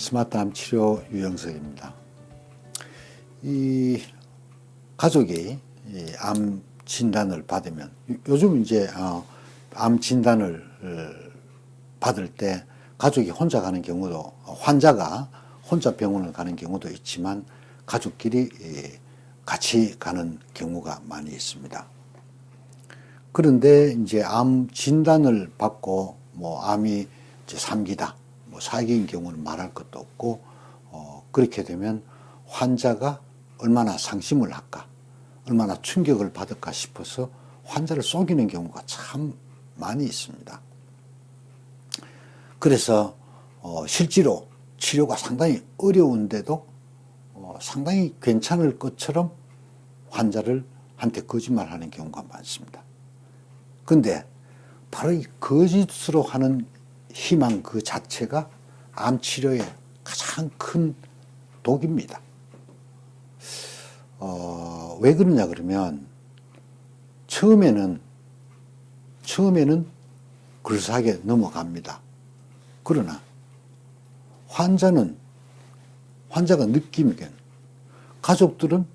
스마트암 치료 유영석입니다. 이 가족이 이 암 진단을 받으면 요- 요즘 이제 어, 암 진단을 어, 받을 때 가족이 혼자 가는 경우도 어, 환자가 혼자 병원을 가는 경우도 있지만 가족끼리 예, 같이 가는 경우가 많이 있습니다. 그런데 이제 암 진단을 받고 뭐 암이 이제 3기다, 뭐 4기인 경우는 말할 것도 없고 어, 그렇게 되면 환자가 얼마나 상심을 할까, 얼마나 충격을 받을까 싶어서 환자를 속이는 경우가 참 많이 있습니다. 그래서 어, 실제로 치료가 상당히 어려운데도 어, 상당히 괜찮을 것처럼 환자를 한테 거짓말하는 경우가 많습니다. 근데 바로 이 거짓으로 하는 희망 그 자체가 암 치료의 가장 큰 독입니다. 어, 왜 그러냐 그러면 처음에는 처음에는 그럴싸하게 넘어갑니다. 그러나 환자는 환자가 느끼면 가족들은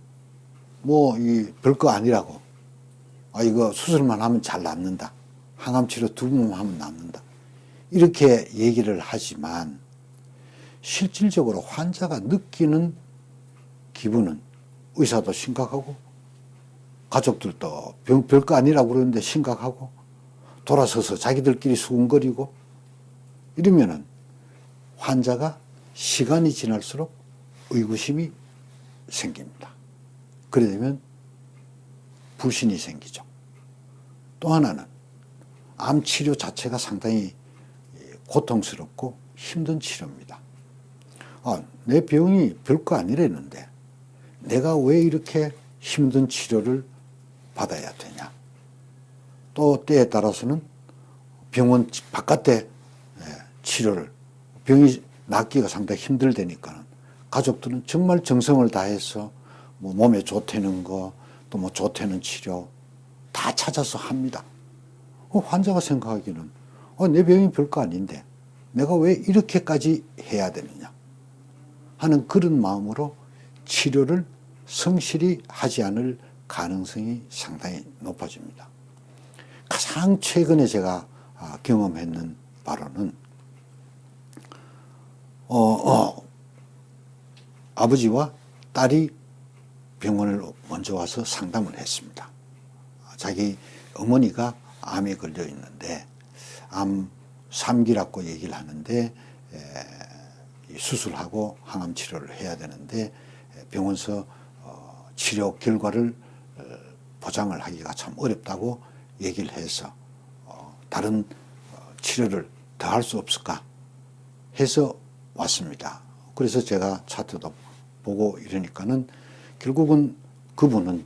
뭐 이 별거 아니라고 아 이거 수술만 하면 잘 낫는다. 항암 치료 두 번만 하면 낫는다. 이렇게 얘기를 하지만 실질적으로 환자가 느끼는 기분은 의사도 심각하고 가족들도 병, 별거 아니라고 그러는데 심각하고 돌아서서 자기들끼리 수군거리고 이러면은 환자가 시간이 지날수록 의구심이 생깁니다. 그래 되면 불신이 생기죠. 또 하나는 암 치료 자체가 상당히 고통스럽고 힘든 치료입니다. 아, 내 병이 별거 아니랬는데 내가 왜 이렇게 힘든 치료를 받아야 되냐. 또 때에 따라서는 병원 바깥에 예, 치료를 병이 낫기가 상당히 힘들다니까 가족들은 정말 정성을 다해서 뭐 몸에 좋다는 거, 또 뭐 좋다는 치료 다 찾아서 합니다. 어, 환자가 생각하기는 어, 내 병이 별거 아닌데 내가 왜 이렇게까지 해야 되느냐 하는 그런 마음으로 치료를 성실히 하지 않을 가능성이 상당히 높아집니다. 가장 최근에 제가 아, 경험했는 바로는 어, 어, 아버지와 딸이 병원을 먼저 와서 상담을 했습니다. 자기 어머니가 암에 걸려 있는데 암 3기라고 얘기를 하는데 에, 수술하고 항암 치료를 해야 되는데 병원서 어, 치료 결과를 어, 보장을 하기가 참 어렵다고 얘기를 해서 어, 다른 어, 치료를 더 할 수 없을까 해서 왔습니다. 그래서 제가 차트도 보고 이러니까는 결국은 그분은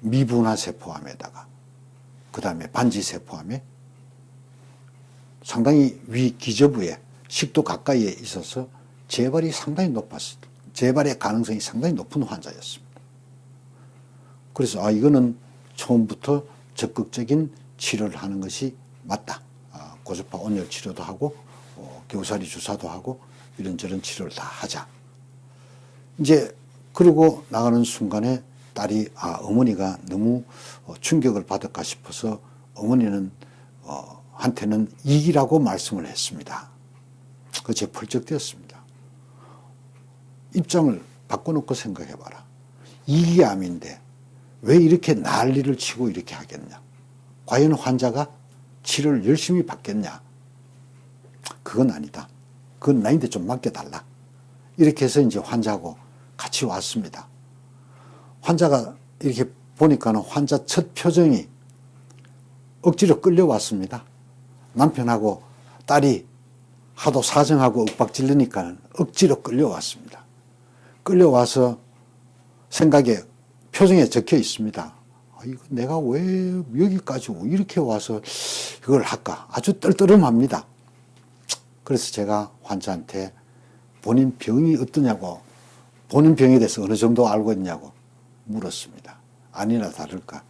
미분화 세포암에다가 그 다음에 반지 세포암에 상당히 위 기저부에 식도 가까이에 있어서 재발이 상당히 높았습니다. 재발의 가능성이 상당히 높은 환자였습니다. 그래서 아 이거는 처음부터 적극적인 치료를 하는 것이 맞다. 아, 고주파 온열 치료도 하고 어, 교사리 주사도 하고 이런저런 치료를 다 하자. 이제 그러고 나가는 순간에 딸이 아 어머니가 너무 어, 충격을 받을까 싶어서 어머니는 어, 한테는 이기라고 말씀을 했습니다. 그제 펄쩍 뛰었습니다. 입장을 바꿔놓고 생각해봐라. 이기암인데 왜 이렇게 난리를 치고 이렇게 하겠냐? 과연 환자가 치료를 열심히 받겠냐? 그건 아니다. 그건 나인데 좀 맡겨달라. 이렇게 해서 이제 환자하고 같이 왔습니다. 환자가 이렇게 보니까는 환자 첫 표정이 억지로 끌려왔습니다. 남편하고 딸이 하도 사정하고 윽박질르니까 억지로 끌려왔습니다. 끌려와서 생각에 표정에 적혀 있습니다. 아, 이거 내가 왜 여기까지 이렇게 와서 이걸 할까? 아주 떨떠름합니다. 그래서 제가 환자한테 본인 병이 어떠냐고, 본인 병에 대해서 어느 정도 알고 있냐고 물었습니다. 아니나 다를까.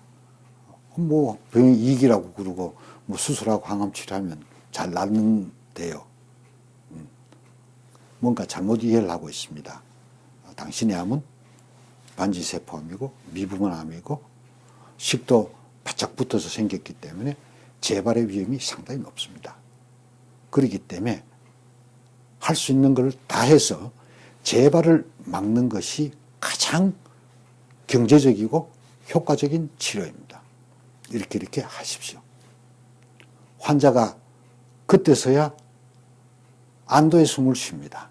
뭐 병이 이기라고 그러고 뭐 수술하고 항암 치료하면 잘 낫는데요. 음. 뭔가 잘못 이해를 하고 있습니다. 당신의 암은 반지세포암이고 미분암이고 식도 바짝 붙어서 생겼기 때문에 재발의 위험이 상당히 높습니다. 그렇기 때문에 할 수 있는 걸다 해서 재발을 막는 것이 가장 경제적이고 효과적인 치료입니다. 이렇게 이렇게 하십시오. 환자가 그때서야 안도의 숨을 쉽니다.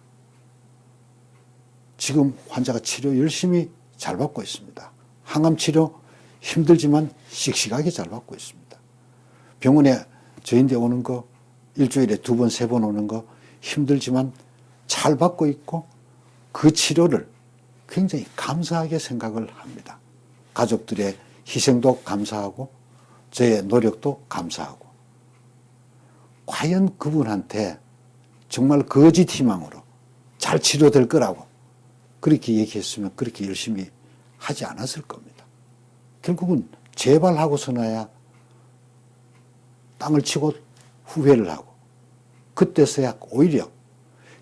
지금 환자가 치료 열심히 잘 받고 있습니다. 항암 치료 힘들지만 씩씩하게 잘 받고 있습니다. 병원에 저인데 오는 거 일주일에 두 번, 세 번 오는 거 힘들지만 잘 받고 있고 그 치료를 굉장히 감사하게 생각을 합니다. 가족들의 희생도 감사하고 저의 노력도 감사하고 과연 그분한테 정말 거짓 희망으로 잘 치료될 거라고 그렇게 얘기했으면 그렇게 열심히 하지 않았을 겁니다. 결국은 재발하고서나야 땅을 치고 후회를 하고 그때서야 오히려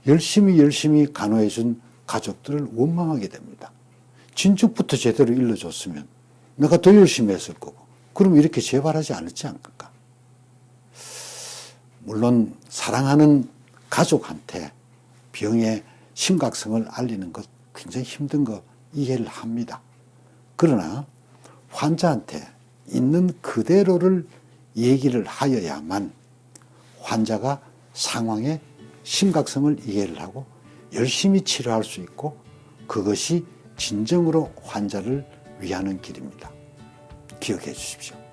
열심히 열심히 간호해 준 가족들을 원망하게 됩니다. 진즉부터 제대로 일러줬으면 내가 더 열심히 했을 거고 그럼 이렇게 재발하지 않았지 않을까? 물론 사랑하는 가족한테 병의 심각성을 알리는 것 굉장히 힘든 거 이해를 합니다. 그러나 환자한테 있는 그대로를 얘기를 하여야만 환자가 상황의 심각성을 이해를 하고 열심히 치료할 수 있고 그것이 진정으로 환자를 위하는 길입니다. 기억해 주십시오.